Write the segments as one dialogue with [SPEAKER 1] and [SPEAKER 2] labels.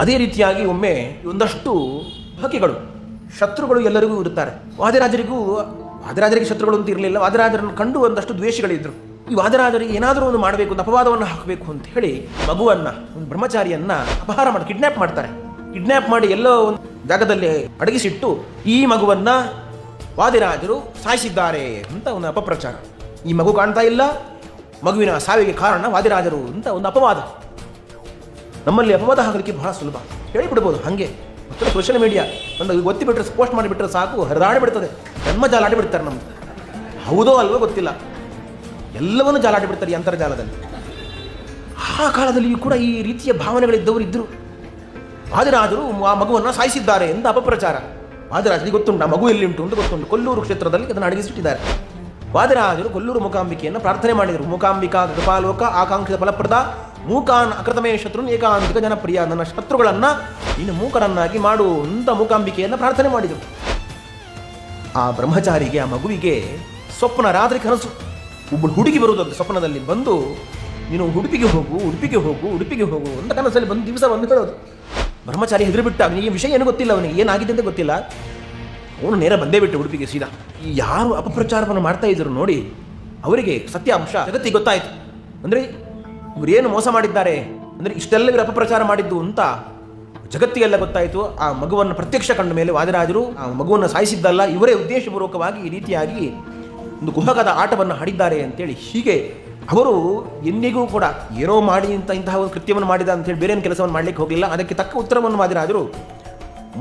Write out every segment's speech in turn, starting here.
[SPEAKER 1] ಅದೇ ರೀತಿಯಾಗಿ ಒಮ್ಮೆ ಒಂದಷ್ಟು ಹಕ್ಕಿಗಳು ಶತ್ರುಗಳು ಎಲ್ಲರಿಗೂ ಇರುತ್ತಾರೆ. ವಾದಿರಾಜರಿಗೂ, ವಾದಿರಾಜರಿಗೆ ಶತ್ರುಗಳು ಅಂತ ಇರಲಿಲ್ಲ, ವಾದಿರಾಜರನ್ನು ಕಂಡು ಒಂದಷ್ಟು ದ್ವೇಷಗಳಿದ್ರು. ಈ ವಾದಿರಾಜರಿಗೆ ಏನಾದರೂ ಒಂದು ಮಾಡಬೇಕು, ಒಂದು ಅಪವಾದವನ್ನು ಹಾಕಬೇಕು ಅಂತ ಹೇಳಿ ಮಗುವನ್ನ, ಒಂದು ಬ್ರಹ್ಮಚಾರಿಯನ್ನ ಅಪಹಾರ ಮಾಡಿ ಕಿಡ್ನ್ಯಾಪ್ ಮಾಡ್ತಾರೆ. ಕಿಡ್ನ್ಯಾಪ್ ಮಾಡಿ ಎಲ್ಲೋ ಒಂದು ಜಾಗದಲ್ಲಿ ಅಡಗಿಸಿಟ್ಟು ಈ ಮಗುವನ್ನ ವಾದಿರಾಜರು ಸಾಯಿಸಿದ್ದಾರೆ ಅಂತ ಒಂದು ಅಪಪ್ರಚಾರ. ಈ ಮಗು ಕಾಣ್ತಾ ಇಲ್ಲ, ಮಗುವಿನ ಸಾವಿಗೆ ಕಾರಣ ವಾದಿರಾಜರು ಅಂತ ಒಂದು ಅಪವಾದ. ನಮ್ಮಲ್ಲಿ ಅಪವಾದ ಹಾಕಲಿಕ್ಕೆ ಬಹಳ ಸುಲಭ. ಹೇಳಿಬಿಡ್ಬೋದು, ಹಾಗೆ. ಮತ್ತು ಸೋಷಿಯಲ್ ಮೀಡಿಯಾ ಒಂದು ಗೊತ್ತಿಬಿಟ್ರೆ ಪೋಸ್ಟ್ ಮಾಡಿಬಿಟ್ರೆ ಸಾಕು, ಹರಿದಾಡಿಬಿಡ್ತದೆ. ಜನ್ಮ ಜಾಲಾಡಿ ಬಿಡ್ತಾರೆ ನಮ್ದು. ಹೌದೋ ಅಲ್ವೋ ಗೊತ್ತಿಲ್ಲ. ಎಲ್ಲವನ್ನೂ ಜಾಲಾಡಿ ಬಿಡ್ತಾರೆ ಈ ಅಂತರ್ಜಾಲದಲ್ಲಿ. ಆ ಕಾಲದಲ್ಲಿಯೂ ಕೂಡ ಈ ರೀತಿಯ ಭಾವನೆಗಳಿದ್ದವರು ಇದ್ದರು ವಾದಿರಾಜರು ಆ ಮಗುವನ್ನು ಸಾಯಿಸಿದ್ದಾರೆ ಎಂದ ಅಪಪ್ರಚಾರ. ವಾದರಾಜರಿಗೆ ಗೊತ್ತುಂಟು, ಆ ಮಗು ಎಲ್ಲಿ ಉಂಟು ಅಂತ ಗೊತ್ತುಂಟು. ಕೊಲ್ಲೂರು ಕ್ಷೇತ್ರದಲ್ಲಿ ಅದನ್ನು ಅಡಗಿಸಿಟ್ಟಿದ್ದಾರೆ ವಾದರಾಜರು ಕೊಲ್ಲೂರು ಮೂಕಾಂಬಿಕೆಯನ್ನು ಪ್ರಾರ್ಥನೆ ಮಾಡಿದರು. ಮೂಕಾಂಬಿಕಾ ಕೃಪಾಲೋಕ ಆಕಾಂಕ್ಷಿತ ಫಲಪ್ರದ ಮೂಕಾನ್ ಅಕೃತಮೇ ಶತ್ರು ಏಕಾಂತಿಕ ಜನಪ್ರಿಯ. ನನ್ನ ಶತ್ರುಗಳನ್ನು ಇನ್ನು ಮೂಕರನ್ನಾಗಿ ಮಾಡು ಅಂತ ಮೂಕಾಂಬಿಕೆಯನ್ನು ಪ್ರಾರ್ಥನೆ ಮಾಡಿದರು. ಆ ಬ್ರಹ್ಮಚಾರಿಗೆ, ಆ ಮಗುವಿಗೆ ಸ್ವಪ್ನ ರಾತ್ರಿ ಕನಸು. ಒಬ್ಬಳು ಹುಡುಗಿ ಬರುವುದಂತೆ ಸ್ವಪ್ನದಲ್ಲಿ ಬಂದು, ನೀನು ಉಡುಪಿಗೆ ಹೋಗು ಉಡುಪಿಗೆ ಹೋಗು ಉಡುಪಿಗೆ ಹೋಗು ಅಂತ ಕನಸಲ್ಲಿ ಬಂದು ದಿವಸ ಬಂದು ಹೇಳೋದು. ಬ್ರಹ್ಮಚಾರಿ ಹೆದರಿಬಿಟ್ಟ, ಅವನಿಗೆ ಈ ವಿಷಯ ಏನು ಗೊತ್ತಿಲ್ಲ, ಅವನಿಗೆ ಏನಾಗಿದೆ ಅಂತ ಗೊತ್ತಿಲ್ಲ. ಅವನು ನೇರ ಬಂದೇ ಬಿಟ್ಟು ಉಡುಪಿಗೆ ಸೀದಾ. ಯಾರು ಅಪಪ್ರಚಾರವನ್ನು ಮಾಡ್ತಾ ಇದ್ರು ನೋಡಿ, ಅವರಿಗೆ ಸತ್ಯಾಂಶ, ಜಗತ್ತಿಗೆ ಗೊತ್ತಾಯಿತು. ಅಂದರೆ ಇವರು ಏನು ಮೋಸ ಮಾಡಿದ್ದಾರೆ? ಅಂದರೆ ಇಷ್ಟೆಲ್ಲ ಅಪಪ್ರಚಾರ ಮಾಡಿದ್ದು ಅಂತ ಜಗತ್ತಿಗೆಲ್ಲ ಗೊತ್ತಾಯಿತು. ಆ ಮಗುವನ್ನು ಪ್ರತ್ಯಕ್ಷ ಕಂಡ ಮೇಲೆ ವಾದಿರಾಜರು ಆ ಮಗುವನ್ನು ಸಾಯಿಸಿದ್ದಲ್ಲ. ಇವರೇ ಉದ್ದೇಶಪೂರ್ವಕವಾಗಿ ಈ ರೀತಿಯಾಗಿ ಒಂದು ಕುಹಕದ ಆಟವನ್ನು ಆಡಿದ್ದಾರೆ ಅಂತೇಳಿ ಹೀಗೆ ಅವರು ಎಂದಿಗೂ ಕೂಡ ಏನೋ ಮಾಡಿ ಅಂತ ಇಂತಹ ಒಂದು ಕೃತ್ಯವನ್ನು ಮಾಡಿದ ಅಂತೇಳಿ ಬೇರೆ ಕೆಲಸವನ್ನು ಮಾಡಲಿಕ್ಕೆ ಹೋಗಲಿಲ್ಲ. ಅದಕ್ಕೆ ತಕ್ಕ ಉತ್ತರವನ್ನು ವಾದಿರಾಜರು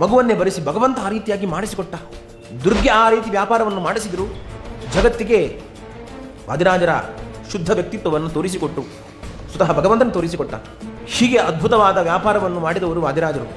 [SPEAKER 1] ಮಗುವನ್ನೇ ಬರೆಸಿ ಭಗವಂತ ಆ ರೀತಿಯಾಗಿ ಮಾಡಿಸಿಕೊಟ್ಟ. ದುರ್ಗೆ ಆ ರೀತಿ ವ್ಯಾಪಾರವನ್ನು ಮಾಡಿಸಿದರು. ಜಗತ್ತಿಗೆ ವಾದಿರಾಜರ ಶುದ್ಧ ವ್ಯಕ್ತಿತ್ವವನ್ನು ತೋರಿಸಿಕೊಟ್ಟು. ಸ್ವತಃ ಭಗವಂತನ ತೋರಿಸಿಕೊಟ್ಟ ಹೀಗೆ ಅದ್ಭುತವಾದ ವ್ಯಾಪಾರವನ್ನು ಮಾಡಿದವರು ವಾದಿರಾಜರು.